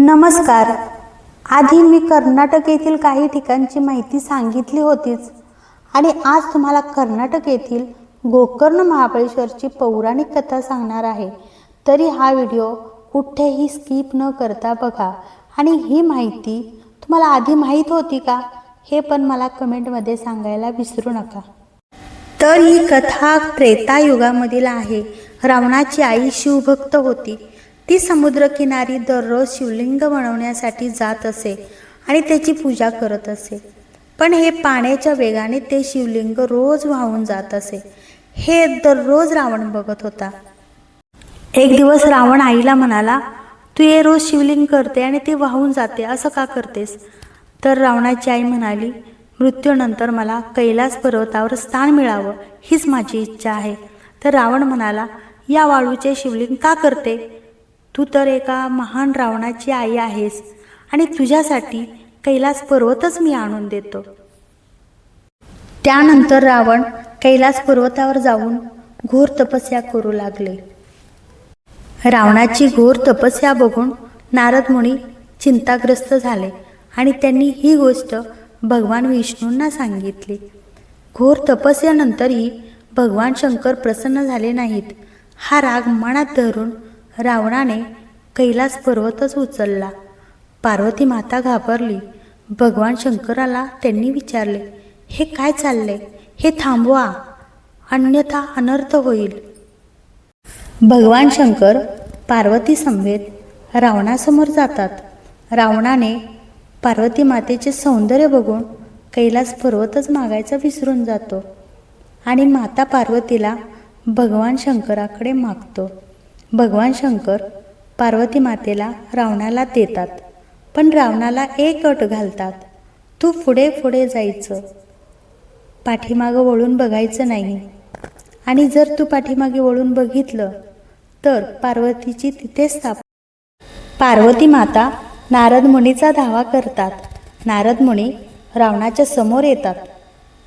नमस्कार. आधी मी कर्नाटक येथील काही ठिकाणची माहिती सांगितली होतीच. आणि आज तुम्हाला कर्नाटक येथील गोकर्ण महाबळेश्वरची पौराणिक कथा सांगणार आहे. तरी हा व्हिडिओ कुठेही स्किप न करता बघा. आणि ही माहिती तुम्हाला आधी माहीत होती का? हे पण मला कमेंटमध्ये सांगायला विसरू नका. तर ही कथा त्रेतायुगामधील आहे. रावणाची आई शिवभक्त होती. ती समुद्रकिनारी दररोज शिवलिंग बनवण्यासाठी जात असे आणि त्याची पूजा करत असे. पण हे पाण्याच्या वेगाने ते शिवलिंग रोज वाहून जात असे. हे दररोज रावण बघत होता. एक दिवस रावण आईला म्हणाला तू हे रोज शिवलिंग करते आणि ते वाहून जाते असं का करतेस? तर रावणाची आई म्हणाली मृत्यूनंतर मला कैलास पर्वतावर स्थान मिळावं हीच माझी इच्छा आहे. तर रावण म्हणाला या वाळूचे शिवलिंग का करते? तू तर एका महान रावणाची आई आहेस आणि तुझ्यासाठी कैलास पर्वतच मी आणून देतो. त्यानंतर रावण कैलास पर्वतावर जाऊन घोर तपस्या करू लागले. रावणाची घोर तपस्या बघून नारद मुनी चिंताग्रस्त झाले आणि त्यांनी ही गोष्ट भगवान विष्णूंना सांगितली. घोर तपस्यानंतरही भगवान शंकर प्रसन्न झाले नाहीत. हा राग मनात धरून रावणाने कैलास पर्वतच उचलला. पार्वती माता घाबरली. भगवान शंकराला त्यांनी विचारले हे काय चालले हे थांबवा. अन्यथा अनर्थ होईल. भगवान शंकर पार्वती समवेत रावणासमोर जातात. रावणाने पार्वती मातेचे सौंदर्य बघून कैलास पर्वतच मागायचा विसरून जातो आणि माता पार्वतीला भगवान शंकराकडे मागतो. भगवान शंकर पार्वती मातेला रावणाला देतात. पण रावणाला एक अट घालतात. तू पुढे पुढे जायचं. पाठीमागं वळून बघायचं नाही. आणि जर तू पाठीमागे वळून बघितलं तर पार्वतीची तिथे स्थाप पार्वती माता नारद मुनीचा धावा करतात. नारद मुनी रावणाच्या समोर येतात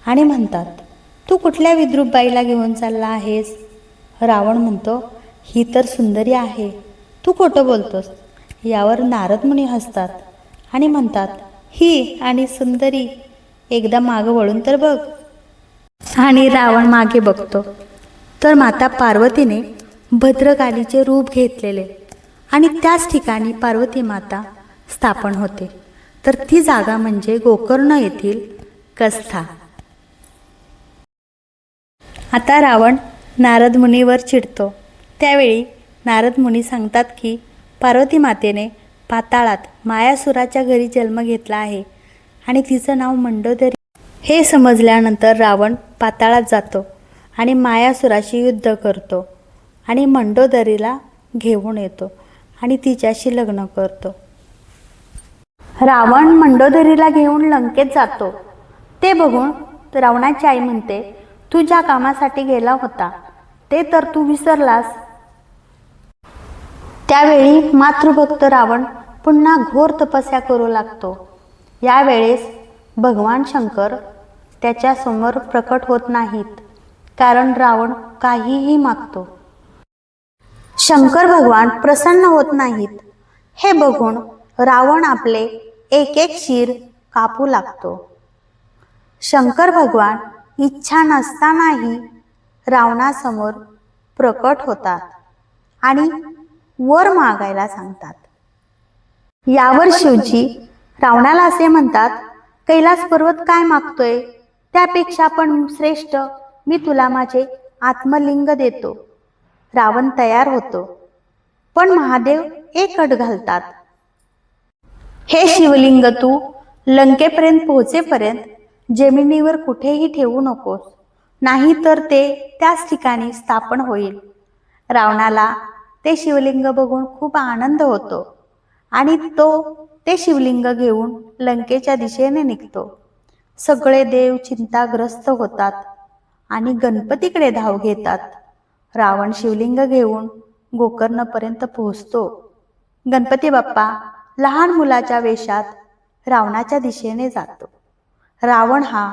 आणि म्हणतात तू कुठल्या विद्रूप बाईला घेऊन चालला आहेस? रावण म्हणतो ही तर सुंदरी आहे. तू खोटं बोलतोस. यावर नारद मुनी हसतात आणि म्हणतात ही आणि सुंदरी एकदा मागं वळून तर बघ. आणि रावण मागे बघतो. तर माता पार्वतीने भद्रकालीचे रूप घेतलेले आणि त्याच ठिकाणी पार्वती माता स्थापन होते. तर ती जागा म्हणजे गोकर्ण येथील कस्था. आता रावण नारद मुनीवर चिडतो. त्यावेळी नारद मुनी सांगतात की पार्वती मातेने पाताळात मायासुराच्या घरी जन्म घेतला आहे आणि तिचं नाव मंडोदरी. हे समजल्यानंतर रावण पाताळात जातो आणि मायासुराशी युद्ध करतो आणि मंडोदरीला घेऊन येतो आणि तिच्याशी लग्न करतो. रावण मंडोदरीला घेऊन लंकेत जातो. ते बघून रावणाची आई म्हणते तू ज्या कामासाठी गेला होता. ते तर तू विसरलास. त्यावेळी मातृभक्त रावण पुन्हा घोर तपस्या करू लागतो. यावेळेस भगवान शंकर त्याच्यासमोर प्रकट होत नाहीत कारण रावण काहीही मागतो. शंकर भगवान प्रसन्न होत नाहीत. हे बघून रावण आपले एक एक शिर कापू लागतो. शंकर भगवान इच्छा नसतानाही रावणासमोर प्रकट होतात आणि वर मागायला सांगतात. यावर शिवजी रावणाला असे म्हणतात कैलास पर्वत काय मागतोय? त्यापेक्षा पण श्रेष्ठ. मी तुला माझे आत्मलिंग देतो. रावण तयार होतो. पण महादेव एक अट घालतात. हे शिवलिंग तू लंकेपर्यंत पोहोचेपर्यंत जमिनीवर कुठेही ठेवू नकोस. नाही तर ते त्याच ठिकाणी स्थापन होईल. रावणाला ते शिवलिंग बघून खूप आनंद होतो. आणि तो ते शिवलिंग घेऊन लंकेच्या दिशेने निघतो. सगळे देव चिंताग्रस्त होतात आणि गणपतीकडे धाव घेतात. रावण शिवलिंग घेऊन गोकर्णपर्यंत पोहोचतो. गणपती बाप्पा लहान मुलाच्या वेशात रावणाच्या दिशेने जातो. रावण हा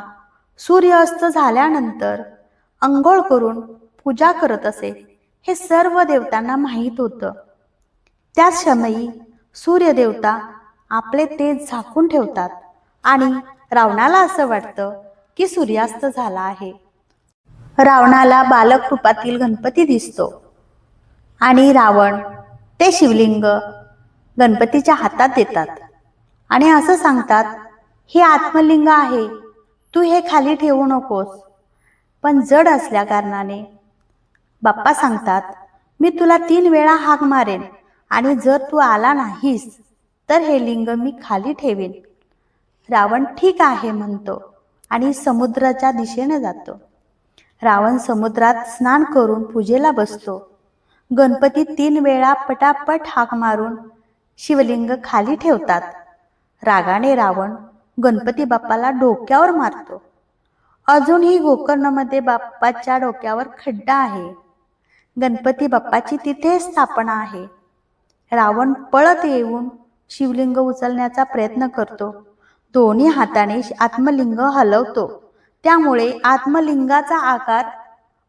सूर्यास्त झाल्यानंतर अंघोळ करून पूजा करत असे. हे सर्व देवतांना माहीत होतं. त्याच समयी सूर्यदेवता आपले तेज झाकून ठेवतात आणि रावणाला असं वाटतं की सूर्यास्त झाला आहे. रावणाला बालक रूपातील गणपती दिसतो आणि रावण ते शिवलिंग गणपतीच्या हातात देतात आणि असं सांगतात हे आत्मलिंग आहे तू हे खाली ठेवू नकोस. पण जड असल्या कारणाने बाप्पा सांगतात मी तुला तीन वेळा हाक मारेन आणि जर तू आला नाहीस तर हे लिंग मी खाली ठेवीन. रावण ठीक आहे म्हणतो आणि समुद्राच्या दिशेने जातो. रावण समुद्रात स्नान करून पूजेला बसतो. गणपती तीन वेळा पटापट हाक मारून शिवलिंग खाली ठेवतात. रागाने रावण गणपती बाप्पाला डोक्यावर मारतो. अजूनही गोकर्णमध्ये बाप्पाच्या डोक्यावर खड्डा आहे. गणपती बाप्पाची तिथे स्थापना आहे. रावण पळत येऊन शिवलिंग उचलण्याचा प्रयत्न करतो. दोन्ही हाताने आत्मलिंग हलवतो. त्यामुळे आत्मलिंगाचा आकार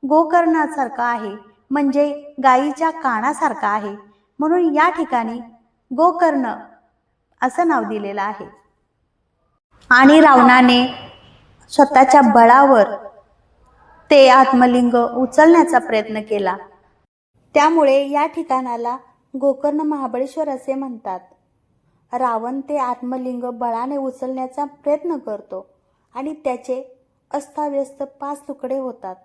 गोकर्णासारखा आहे म्हणजे गायीच्या कानासारखा आहे. म्हणून या ठिकाणी गोकर्ण असं नाव दिलेलं आहे. आणि रावणाने स्वतःच्या बळावर ते आत्मलिंग उचलण्याचा प्रयत्न केला. त्यामुळे या ठिकाणाला गोकर्ण महाबळेश्वर असे म्हणतात. रावण ते आत्मलिंग बळाने उचलण्याचा प्रयत्न करतो आणि त्याचे अस्ताव्यस्त पाच तुकडे होतात.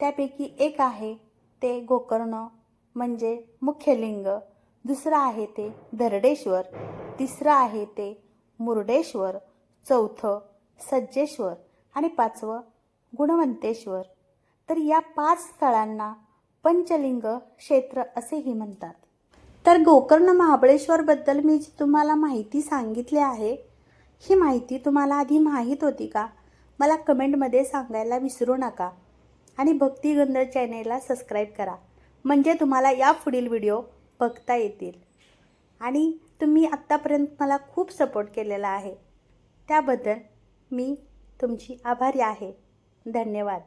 त्यापैकी एक आहे ते गोकर्ण म्हणजे मुख्य लिंग दुसरं आहे ते दरडेश्वर तिसरं आहे ते मुर्डेश्वर. चौथं सज्जेश्वर आणि पाचवं गुणवंतेश्वर. तर या पाच स्थळांना पंचलिंग क्षेत्र असेही म्हणतात. तर गोकर्ण महाबळेश्वरबद्दल मी जी तुम्हाला माहिती सांगितली आहे ही माहिती तुम्हाला आधी माहीत होती का? मला कमेंटमध्ये सांगायला विसरू नका आणि भक्तिगंध चॅनेलला सबस्क्राईब करा. म्हणजे तुम्हाला या पुढील व्हिडिओ बघता येतील. आणि तुम्ही आत्तापर्यंत मला खूप सपोर्ट केलेला आहे. त्याबद्दल मी तुमची आभारी आहे. धन्यवाद.